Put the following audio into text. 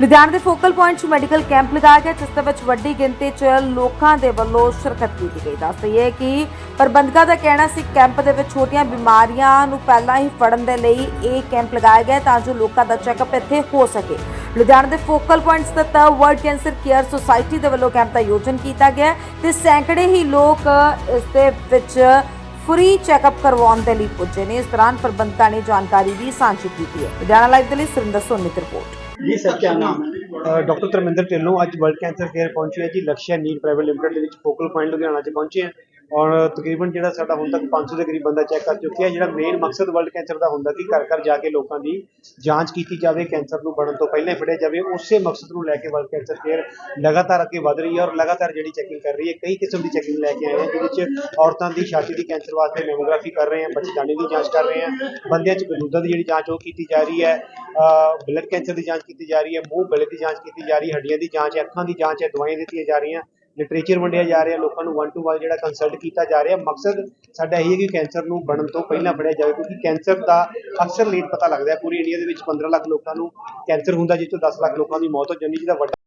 ਲੁਧਿਆਣਾ ਦੇ focal point 'ਚ medical camp ਲਗਾਇਆ ਗਿਆ, ਜਿਸ ਦੇ ਵਿੱਚ ਵੱਡੀ ਗਿਣਤੀ 'ਚ ਲੋਕਾਂ ਦੇ ਵੱਲੋਂ ਸ਼ਿਰਕਤ ਕੀਤੀ ਗਈ। ਦੱਸ ਦਈਏ ਕਿ ਪ੍ਰਬੰਧਕਾਂ ਦਾ ਕਹਿਣਾ ਸੀ, ਕੈਂਪ ਦੇ ਵਿੱਚ ਛੋਟੀਆਂ ਬਿਮਾਰੀਆਂ ਨੂੰ ਪਹਿਲਾਂ ਹੀ ਫੜਨ ਦੇ ਲਈ ਇਹ ਕੈਂਪ ਲਗਾਇਆ ਗਿਆ ਤਾਂ ਜੋ ਲੋਕਾਂ ਦਾ ਚੈੱਕਅਪ ਇੱਥੇ ਹੋ ਸਕੇ। ਲੁਧਿਆਣਾ ਦੇ ਫੋਕਲ ਪੁਆਇੰਟ ਸਥਿਤ ਵਰਲਡ ਕੈਂਸਰ ਕੇਅਰ ਸੁਸਾਇਟੀ ਦੇ ਵੱਲੋਂ ਕੈਂਪ ਦਾ ਆਯੋਜਨ ਕੀਤਾ ਗਿਆ ਹੈ ਤੇ ਸੈਂਕੜੇ ਹੀ ਲੋਕ ਇਸ ਦੇ ਵਿੱਚ ਫ੍ਰੀ ਚੈੱਕਅਪ ਕਰਵਾਉਣ ਦੇ ਲਈ ਪੁੱਜੇ ਨੇ। ਇਸ ਦੌਰਾਨ ਪ੍ਰਬੰਧਕਾਂ ਨੇ ਜਾਣਕਾਰੀ ਵੀ ਸਾਂਝੀ ਕੀਤੀ ਹੈ। ਲੁਧਿਆਣਾ ਲਾਈਵ ਦੇ ਲਈ ਸੁਰਿੰਦਰ ਸੋਨੀ ਦੀ ਰਿਪੋਰਟ। ਜੀ, ਸਰ ਕੀ ਨਾਮ ਡਾਕਟਰ ਧਰਮਿੰਦਰ ਢਿੱਲੋਂ ਅੱਜ ਵਰਲਡ ਕੈਂਸਰ ਕੇਅਰ ਪਹੁੰਚੇ ਹੈ ਜੀ, ਲਕਸ਼ਿਆ ਨੀਡ ਪ੍ਰਾਈਵੇਟ ਲਿਮਟਿਡ ਦੇ ਵਿੱਚ ਫੋਕਲ ਪੁਆਇੰਟ ਲੁਧਿਆਣਾ 'ਚ ਪਹੁੰਚੇ ਹੈ ਔਰ ਤਕਰੀਬਨ ਜਿਹੜਾ ਸਾਡਾ ਹੁਣ ਤੱਕ 500 ਦੇ ਕਰੀਬ ਬੰਦਾ ਚੈੱਕ ਕਰ ਚੁੱਕਿਆ, ਜਿਹੜਾ ਮੇਨ ਮਕਸਦ ਵਰਲਡ ਕੈਂਸਰ ਦਾ ਹੁੰਦਾ ਕਿ ਘਰ ਘਰ ਜਾ ਕੇ ਲੋਕਾਂ ਦੀ ਜਾਂਚ ਕੀਤੀ ਜਾਵੇ ਕੈਂਸਰ ਨੂੰ ਬਣਨ ਤੋਂ ਪਹਿਲਾਂ ਫੜਿਆ ਜਾਵੇ, ਉਸੇ ਮਕਸਦ ਨੂੰ ਲੈ ਕੇ ਵਰਲਡ ਕੈਂਸਰ ਕੇਅਰ ਲਗਾਤਾਰ ਅੱਗੇ ਵਧ ਰਹੀ ਹੈ ਔਰ ਲਗਾਤਾਰ ਜਿਹੜੀ ਚੈਕਿੰਗ ਕਰ ਰਹੀ ਹੈ, ਕਈ ਕਿਸਮ ਦੀ ਚੈਕਿੰਗ ਲੈ ਕੇ ਆਏ ਹਾਂ, ਜਿਹਦੇ ਵਿੱਚ ਔਰਤਾਂ ਦੀ ਛਾਤੀ ਦੀ ਕੈਂਸਰ ਵਾਸਤੇ ਮੈਮੋਗ੍ਰਾਫੀ ਕਰ ਰਹੇ ਹਾਂ, ਬੱਚੇਦਾਨੀ ਦੀ ਜਾਂਚ ਕਰ ਰਹੇ ਹਾਂ, ਬੰਦਿਆਂ 'ਚ ਬਲੂਦਾ ਦੀ ਜਿਹੜੀ ਜਾਂਚ ਉਹ ਕੀਤੀ ਜਾ ਰਹੀ ਹੈ ਬਲੱਡ ਕੈਂਸਰ ਦੀ ਜਾਂਚ ਕੀਤੀ ਜਾ ਰਹੀ ਹੈ, ਮੂੰਹ ਗਲੇ ਦੀ ਜਾਂਚ ਕੀਤੀ ਜਾ ਰਹੀ ਹੈ, ਹੱਡੀਆਂ ਦੀ ਜਾਂਚ ਹੈ, ਅੱਖਾਂ ਦੀ ਜਾਂਚ ਹੈ, ਦਵਾਈਆਂ ਦਿੱਤੀਆਂ ਜਾ ਰਹੀਆਂ। ਲਿਟਰੇਚਰ ਵੰਡਿਆ ਜਾ ਰਿਹਾ, ਲੋਕਾਂ ਨੂੰ ਵਨ ਟੂ ਵਨ ਜਿਹੜਾ ਕੰਸਲਟ ਕੀਤਾ ਜਾ ਰਿਹਾ, ਮਕਸਦ ਸਾਡਾ ਇਹ ਹੈ ਕਿ ਕੈਂਸਰ ਨੂੰ ਬਣਨ ਤੋਂ ਪਹਿਲਾਂ ਫੜਿਆ ਜਾਵੇ, ਕਿਉਂਕਿ ਕੈਂਸਰ ਦਾ ਅਕਸਰ ਰੇਟ ਪਤਾ ਲੱਗਦਾ ਹੈ, ਪੂਰੀ ਇੰਡੀਆ ਦੇ ਵਿੱਚ 15 ਲੱਖ ਲੋਕਾਂ ਨੂੰ ਕੈਂਸਰ ਹੁੰਦਾ ਜਿਸ ਤੋਂ 10 ਲੱਖ ਲੋਕਾਂ ਦੀ ਮੌਤ ਹੋ ਜਾਂਦੀ ਜਿਹਦਾ ਵੱਡਾ